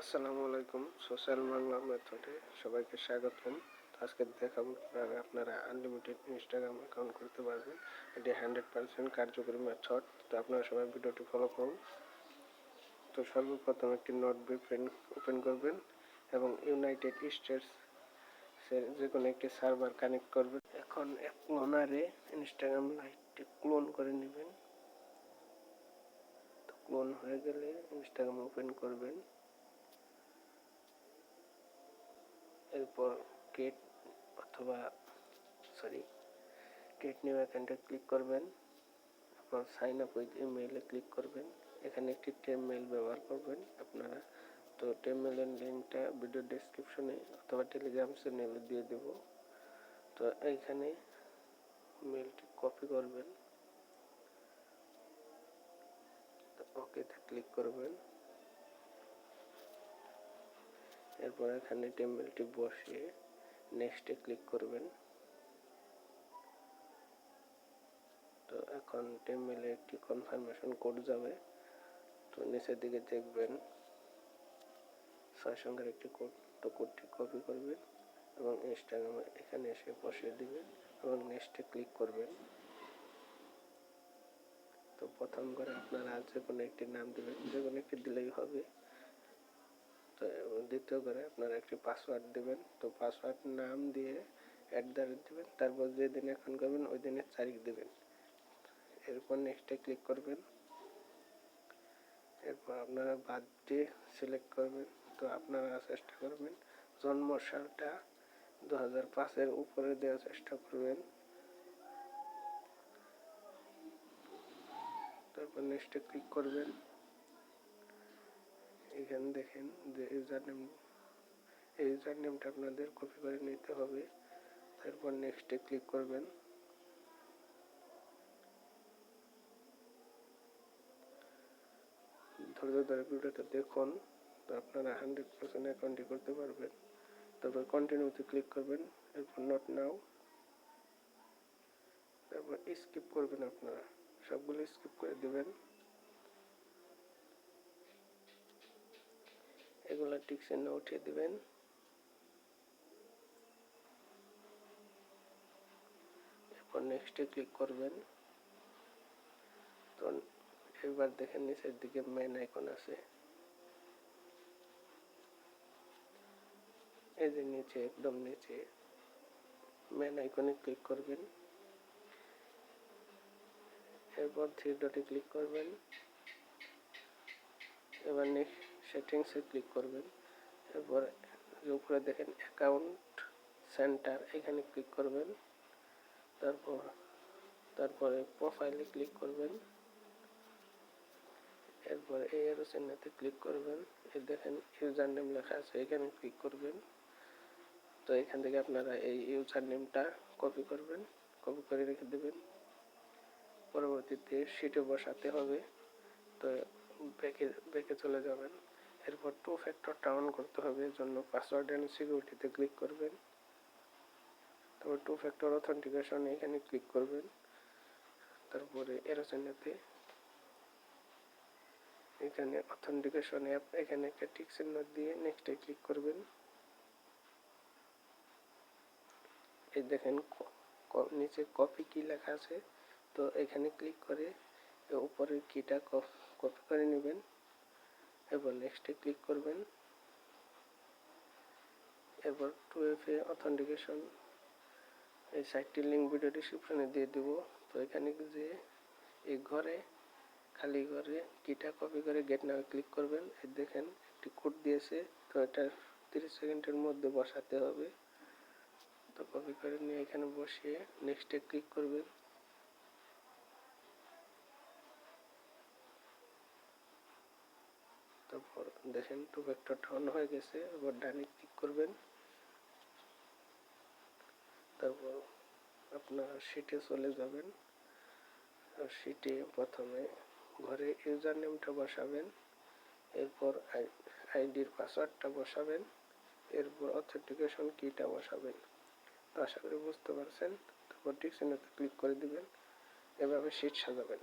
আসসালামু আলাইকুম, সোশ্যাল বাংলা মেথডে সবাইকে স্বাগতম। আজকে দেখাবো কীভাবে আপনারা আনলিমিটেড ইনস্টাগ্রাম অ্যাকাউন্ট করতে পারবেন। এটি হান্ড্রেড পার্সেন্ট কার্যকরী মেথড তো আপনারা সবাই ভিডিওটি ফলো করুন। তো সর্বপ্রথম একটি নোটবুক পেন ওপেন করবেন এবং ইউনাইটেড স্টেটস যে কোনো একটি সার্ভার কানেক্ট করবেন। এখন এক ক্লোনারে ইনস্টাগ্রাম লাইটটি ক্লোন করে নেবেন। তো ক্লোন হয়ে গেলে ইনস্টাগ্রাম ওপেন করবেন। এরপর ক্রিয়েট অথবা সরি ক্রিয়েট নিউ অ্যাকাউন্টে ক্লিক করবেন। এবং সাইন আপ উইথ ইমেইলে ক্লিক করবেন। এখানে একটি টেম মেল ব্যবহার করবেন। আপনারা তো টেম মেলের লিঙ্কটা ভিডিও ডেসক্রিপশনে অথবা টেলিগ্রাম চ্যানেলে দিয়ে দেব। তো এইখানে মেলটি কপি করবেন। তো ওকেতে ক্লিক করবেন। এরপর এখানে টেম্পলটি বসিয়ে নেক্সটে ক্লিক করবেন। তো এখন টেম্পলে একটি কনফার্মেশন কোড যাবে। তো নিচের দিকে দেখবেন ছয় সংখ্যার একটি কোড তো কোডটি কপি করবেন এবং ইনস্টাগ্রামে এখানে এসে বসিয়ে দিবেন এবং নেক্সটে ক্লিক করবেন। তো প্রথম করে আপনারা যে কোনো একটি নাম দেবেন যে কোনো একটি দিলেই হবে। তো দ্বিতীয় করে আপনারা একটি পাসওয়ার্ড দেবেন। তো পাসওয়ার্ড নাম দিয়ে অ্যাট দ্য রেট দেবেন। তারপর যে দিন অ্যাকাউন্ট করবেন, ওই দিনের তারিখ দেবেন। এরপর নেক্সটে ক্লিক করবেন। এরপর আপনারা বার্থডে সিলেক্ট করবেন। তো আপনারা চেষ্টা করবেন জন্ম সালটা দু হাজার পাঁচের উপরে দেওয়ার চেষ্টা করবেন। তারপর নেক্সটে ক্লিক করবেন। এখানে দেখেন যে ইউজার নেম এই ইউজার নেমটা আপনাদের কপি করে নিতে হবে। তারপর নেক্সটে ক্লিক করবেন। ধৈর্য ধরে ভিডিওটা দেখুন, তো আপনারা হান্ড্রেড পার্সেন্ট অ্যাকাউন্টটি করতে পারবেন। তারপর কন্টিনিউতে ক্লিক করবেন, এরপর নট নাও তারপর স্কিপ করবেন আপনারা। সবগুলো স্কিপ করে দেবেন। টিক চিহ্ন উঠিয়ে দিবেন এরপর নেক্সটে ক্লিক করবেন। তো এবার দেখেন নিচের দিকে মেন আইকন আছে। এই যে নিচে, একদম নিচে মেন আইকনে ক্লিক করবেন। এরপর থ্রি ডটে ক্লিক করবেন। এবার নেক্সট সেটিংসে ক্লিক করবেন। এরপর উপরে দেখেন অ্যাকাউন্ট সেন্টার এখানে ক্লিক করবেন। তারপর, তারপরে প্রোফাইলে ক্লিক করবেন। এরপর এই এরো চিহ্নতে ক্লিক করবেন। এই দেখেন ইউজার নেম লেখা আছে, এখানে ক্লিক করবেন। তো এখান থেকে আপনারা এই ইউজার নেমটা কপি করবেন কপি করে রেখে দেবেন। পরবর্তীতে সিটে বসাতে হবে। তো ব্যাকে ব্যাকে চলে যাবেন। এরপর টু ফ্যাক্টরটা অন করতে হবে, এর জন্য পাসওয়ার্ড অ্যান্ড সিকিউরিটিতে ক্লিক করবেন। তারপর টু ফ্যাক্টর অথেন্টিকেশন এখানে ক্লিক করবেন। তারপরে এরোসেনেতে এখানে অথেন্টিকেশন অ্যাপ এখানে একটা টিক চিহ্ন দিয়ে নেক্সটে ক্লিক করবেন। এই দেখেন নিচে কপি কি লেখা আছে, তো এখানে ক্লিক করে উপরের কিটা কপি করে নেবেন। এরপর নেক্সটে ক্লিক করবেন। এরপর টু এফ এ অথেন্টিকেশন এই সাইটটির লিঙ্ক ভিডিও ডিসক্রিপশনে দিয়ে দেবো। তো এখানে যে এই ঘরে, খালি ঘরে কিটা কপি করে গেট নামে ক্লিক করবেন। এই দেখেন, একটি কোড দিয়েছে, তো এটা তিরিশ সেকেন্ডের মধ্যে বসাতে হবে। তো কপি করে নিয়ে এখানে বসিয়ে নেক্সটে ক্লিক করবেন তারপর দেখেন টু ভেক্টরটা অন হয়ে গেছে। এবার ডানে ক্লিক করবেন। তারপর আপনার শিটে চলে যাবেন। আর শিটে প্রথমে ঘরে ইউজার নেমটা বসাবেন। এরপর আইডির পাসওয়ার্ডটা বসাবেন। এরপর অথেন্টিকেশন কিটা বসাবেন। তো আশা করি বুঝতে পারছেন। তারপর টিক ক্লিক করে দিবেন। এভাবে শিট সাজাবেন।